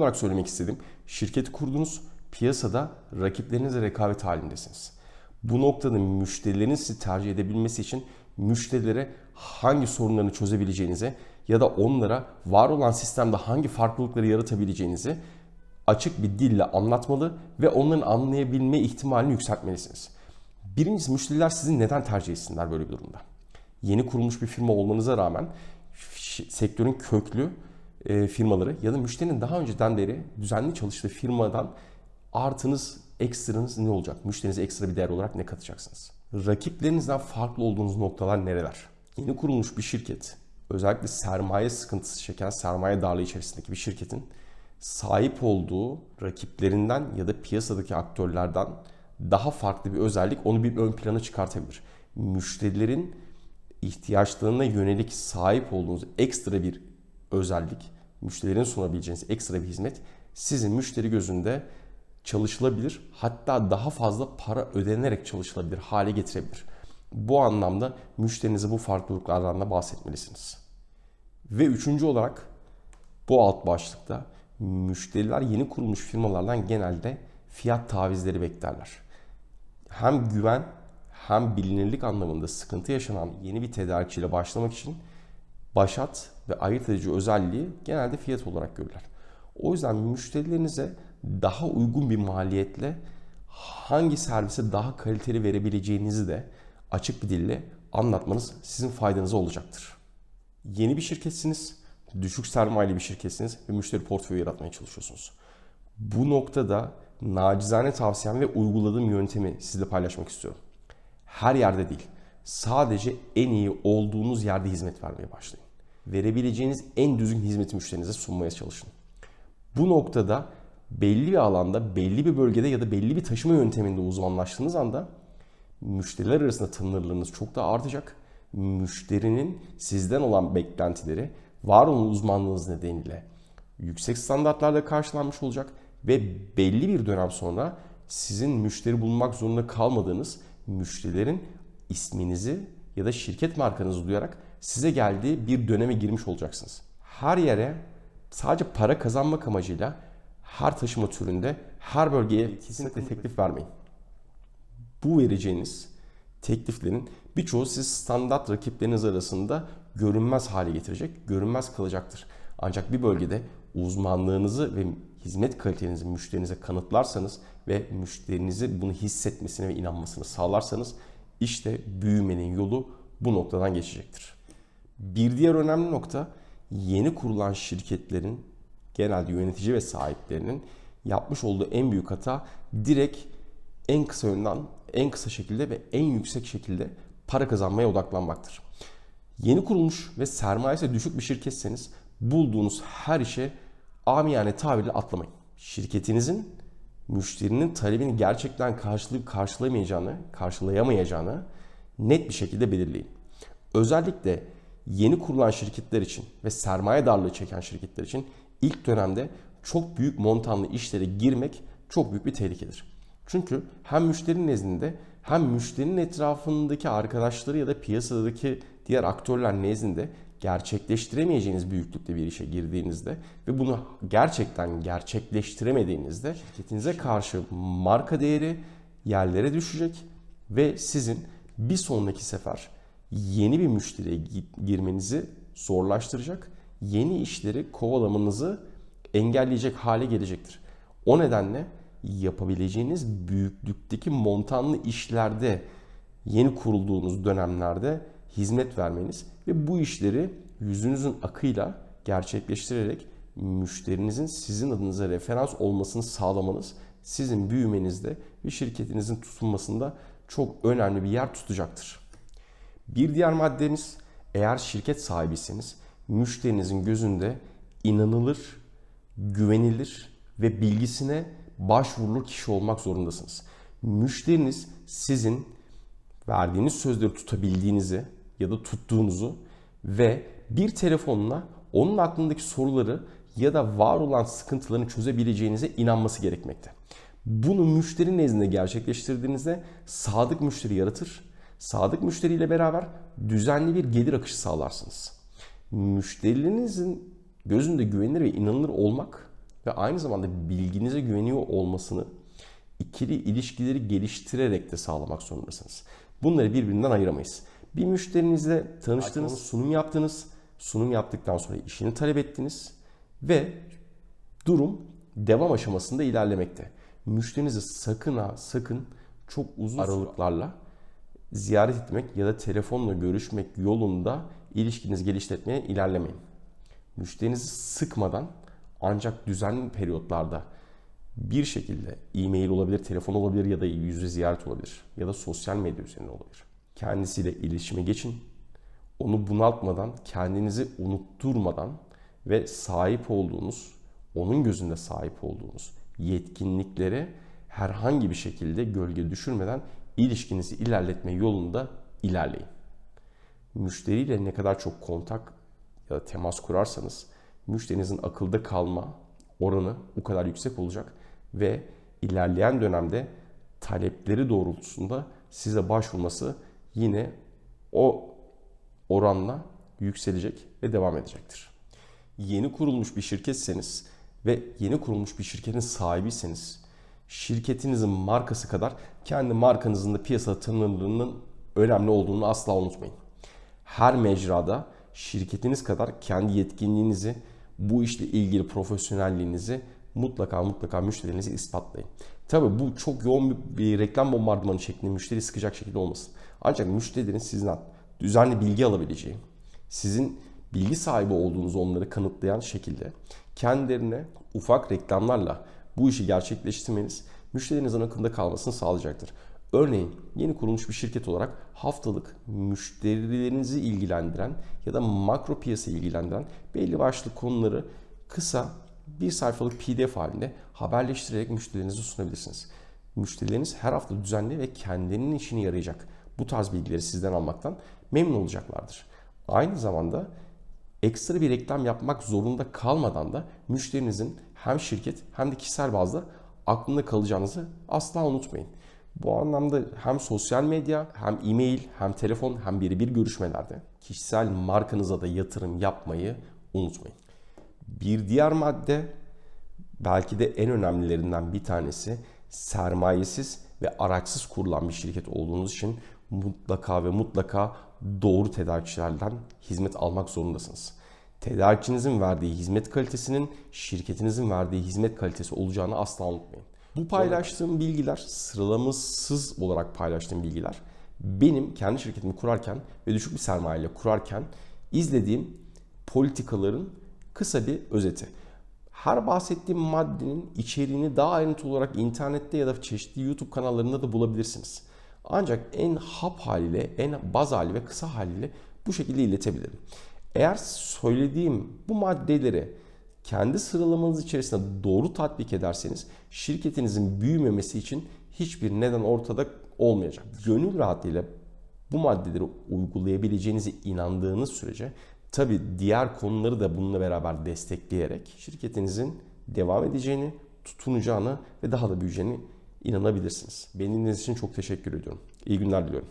olarak söylemek istediğim şirketi kurdunuz, piyasada rakiplerinizle rekabet halindesiniz. Bu noktada müşterilerin sizi tercih edebilmesi için müşterilere hangi sorunlarını çözebileceğinize ya da onlara var olan sistemde hangi farklılıkları yaratabileceğinizi açık bir dille anlatmalı ve onların anlayabilme ihtimalini yükseltmelisiniz. Birincisi müşteriler sizi neden tercih etsinler böyle bir durumda? Yeni kurulmuş bir firma olmanıza rağmen sektörün köklü e, firmaları ya da müşterinin daha önceden beri düzenli çalıştığı firmadan artınız, ekstranız ne olacak? Müşterinize ekstra bir değer olarak ne katacaksınız? Rakiplerinizden farklı olduğunuz noktalar nereler? Yeni kurulmuş bir şirket, özellikle sermaye sıkıntısı çeken sermaye darlığı içerisindeki bir şirketin sahip olduğu rakiplerinden ya da piyasadaki aktörlerden daha farklı bir özellik onu bir ön plana çıkartabilir. Müşterilerin ihtiyaçlarına yönelik sahip olduğunuz ekstra bir özellik, müşterilerin sunabileceğiniz ekstra bir hizmet sizin müşteri gözünde çalışılabilir hatta daha fazla para ödenerek çalışılabilir hale getirebilir. Bu anlamda müşterinize bu farklılıklardan da bahsetmelisiniz. Ve üçüncü olarak bu alt başlıkta müşteriler yeni kurulmuş firmalardan genelde fiyat tavizleri beklerler. Hem güven hem bilinirlik anlamında sıkıntı yaşanan yeni bir tedarikçiyle başlamak için başat ve ayırt edici özelliği genelde fiyat olarak görürler. O yüzden müşterilerinize daha uygun bir maliyetle hangi servise daha kaliteli verebileceğinizi de açık bir dille anlatmanız sizin faydanıza olacaktır. Yeni bir şirketsiniz, düşük sermayeli bir şirketsiniz ve müşteri portföyü yaratmaya çalışıyorsunuz. Bu noktada nacizane tavsiyem ve uyguladığım yöntemi sizle paylaşmak istiyorum. Her yerde değil, sadece en iyi olduğunuz yerde hizmet vermeye başlayın. Verebileceğiniz en düzgün hizmeti müşterinize sunmaya çalışın. Bu noktada belli bir alanda, belli bir bölgede ya da belli bir taşıma yönteminde uzmanlaştığınız anda müşteriler arasında tanınırlığınız çok daha artacak. Müşterinin sizden olan beklentileri var olan uzmanlığınız nedeniyle yüksek standartlarla karşılanmış olacak ve belli bir dönem sonra sizin müşteri bulmak zorunda kalmadığınız müşterilerin isminizi ya da şirket markanızı duyarak size geldiği bir döneme girmiş olacaksınız. Her yere sadece para kazanmak amacıyla her taşıma türünde her bölgeye kesinlikle teklif vermeyin. Bu vereceğiniz tekliflerin birçoğu siz standart rakipleriniz arasında görünmez hale getirecek, görünmez kalacaktır. Ancak bir bölgede uzmanlığınızı ve hizmet kalitenizi müşterinize kanıtlarsanız ve müşterinizi bunu hissetmesine ve inanmasını sağlarsanız işte büyümenin yolu bu noktadan geçecektir. Bir diğer önemli nokta yeni kurulan şirketlerin genelde yönetici ve sahiplerinin yapmış olduğu en büyük hata direkt en kısa yönden en kısa şekilde ve en yüksek şekilde para kazanmaya odaklanmaktır. Yeni kurulmuş ve sermayesi düşük bir şirketseniz bulduğunuz her işe amiyane tabirle atlamayın. Şirketinizin müşterinin talebini gerçekten karşılayıp karşılayamayacağını, karşılayamayacağını net bir şekilde belirleyin. Özellikle yeni kurulan şirketler için ve sermaye darlığı çeken şirketler için ilk dönemde çok büyük montanlı işlere girmek çok büyük bir tehlikedir. Çünkü hem müşterinin nezdinde hem müşterinin etrafındaki arkadaşları ya da piyasadaki diğer aktörler nezdinde gerçekleştiremeyeceğiniz büyüklükte bir işe girdiğinizde ve bunu gerçekten gerçekleştiremediğinizde şirketinize karşı marka değeri yerlere düşecek ve sizin bir sonraki sefer yeni bir müşteriye girmenizi zorlaştıracak, yeni işleri kovalamanızı engelleyecek hale gelecektir. O nedenle yapabileceğiniz büyüklükteki montanlı işlerde yeni kurulduğunuz dönemlerde hizmet vermeniz ve bu işleri yüzünüzün akıyla gerçekleştirerek müşterinizin sizin adınıza referans olmasını sağlamanız sizin büyümenizde ve şirketinizin tutunmasında çok önemli bir yer tutacaktır. Bir diğer maddemiz eğer şirket sahibiyseniz müşterinizin gözünde inanılır, güvenilir ve bilgisine başvurulur kişi olmak zorundasınız. Müşteriniz sizin verdiğiniz sözleri tutabildiğinizi ya da tuttuğunuzu ve bir telefonla onun aklındaki soruları ya da var olan sıkıntılarını çözebileceğinize inanması gerekmekte. Bunu müşteri nezdinde gerçekleştirdiğinizde sadık müşteri yaratır. Sadık müşteriyle beraber düzenli bir gelir akışı sağlarsınız. Müşterilerinizin gözünde güvenilir ve inanılır olmak ve aynı zamanda bilginize güveniyor olmasını ikili ilişkileri geliştirerek de sağlamak zorundasınız. Bunları birbirinden ayıramayız. Bir müşterinizle tanıştınız, sunum yaptınız. Sunum yaptıktan sonra işini talep ettiniz ve durum devam aşamasında ilerlemekte. Müşterinizi sakın ha sakın çok uzun aralıklarla ziyaret etmek ya da telefonla görüşmek yolunda ilişkinizi geliştirmeye ilerlemeyin. Müşterinizi sıkmadan ancak düzenli periyotlarda bir şekilde e-mail olabilir, telefon olabilir ya da yüz yüze ziyaret olabilir ya da sosyal medya üzerinde olabilir. Kendisiyle iletişime geçin. Onu bunaltmadan, kendinizi unutturmadan ve sahip olduğunuz, onun gözünde sahip olduğunuz yetkinliklere herhangi bir şekilde gölge düşürmeden ilişkinizi ilerletme yolunda ilerleyin. Müşteriyle ne kadar çok kontak ya da temas kurarsanız müşterinizin akılda kalma oranı o kadar yüksek olacak ve ilerleyen dönemde talepleri doğrultusunda size başvurması yine o oranla yükselecek ve devam edecektir. Yeni kurulmuş bir şirketseniz ve yeni kurulmuş bir şirketin sahibiyseniz şirketinizin markası kadar kendi markanızın da piyasada tanınırlığının önemli olduğunu asla unutmayın. Her mecrada şirketiniz kadar kendi yetkinliğinizi, bu işle ilgili profesyonelliğinizi mutlaka mutlaka müşterilerinize ispatlayın. Tabii bu çok yoğun bir, reklam bombardımanı şeklinde müşteri sıkacak şekilde olmasın. Ancak müşterilerin sizden düzenli bilgi alabileceği, sizin bilgi sahibi olduğunuzu onları kanıtlayan şekilde kendilerine ufak reklamlarla bu işi gerçekleştirmeniz müşterinizin akılda kalmasını sağlayacaktır. Örneğin yeni kurulmuş bir şirket olarak haftalık müşterilerinizi ilgilendiren ya da makro piyasa ilgilendiren belli başlı konuları kısa bir sayfalık pdf halinde haberleştirerek müşterilerinize sunabilirsiniz. Müşterileriniz her hafta düzenli ve kendinin işine yarayacak bu tarz bilgileri sizden almaktan memnun olacaklardır. Aynı zamanda ekstra bir reklam yapmak zorunda kalmadan da müşterinizin hem şirket hem de kişisel bazda aklında kalacağınızı asla unutmayın. Bu anlamda hem sosyal medya, hem e-mail, hem telefon, hem birebir görüşmelerde kişisel markanıza da yatırım yapmayı unutmayın. Bir diğer madde belki de en önemlilerinden bir tanesi sermayesiz ve araçsız kurulan bir şirket olduğunuz için mutlaka ve mutlaka doğru tedarikçilerden hizmet almak zorundasınız. Tedarikçinizin verdiği hizmet kalitesinin şirketinizin verdiği hizmet kalitesi olacağını asla unutmayın. Bu paylaştığım bilgiler sıralamasız olarak paylaştığım bilgiler benim kendi şirketimi kurarken ve düşük bir sermayeyle kurarken izlediğim politikaların kısa bir özeti. Her bahsettiğim maddenin içeriğini daha ayrıntılı olarak internette ya da çeşitli YouTube kanallarında da bulabilirsiniz. Ancak en hap haliyle, en baz hali ve kısa haliyle bu şekilde iletebilirim. Eğer söylediğim bu maddeleri kendi sıralamanız içerisinde doğru tatbik ederseniz şirketinizin büyümemesi için hiçbir neden ortada olmayacak. Gönül rahatlığıyla bu maddeleri uygulayabileceğinize inandığınız sürece tabi diğer konuları da bununla beraber destekleyerek şirketinizin devam edeceğini, tutunacağını ve daha da büyüyeceğini inanabilirsiniz. Beni dinlediğiniz için çok teşekkür ediyorum. İyi günler diliyorum.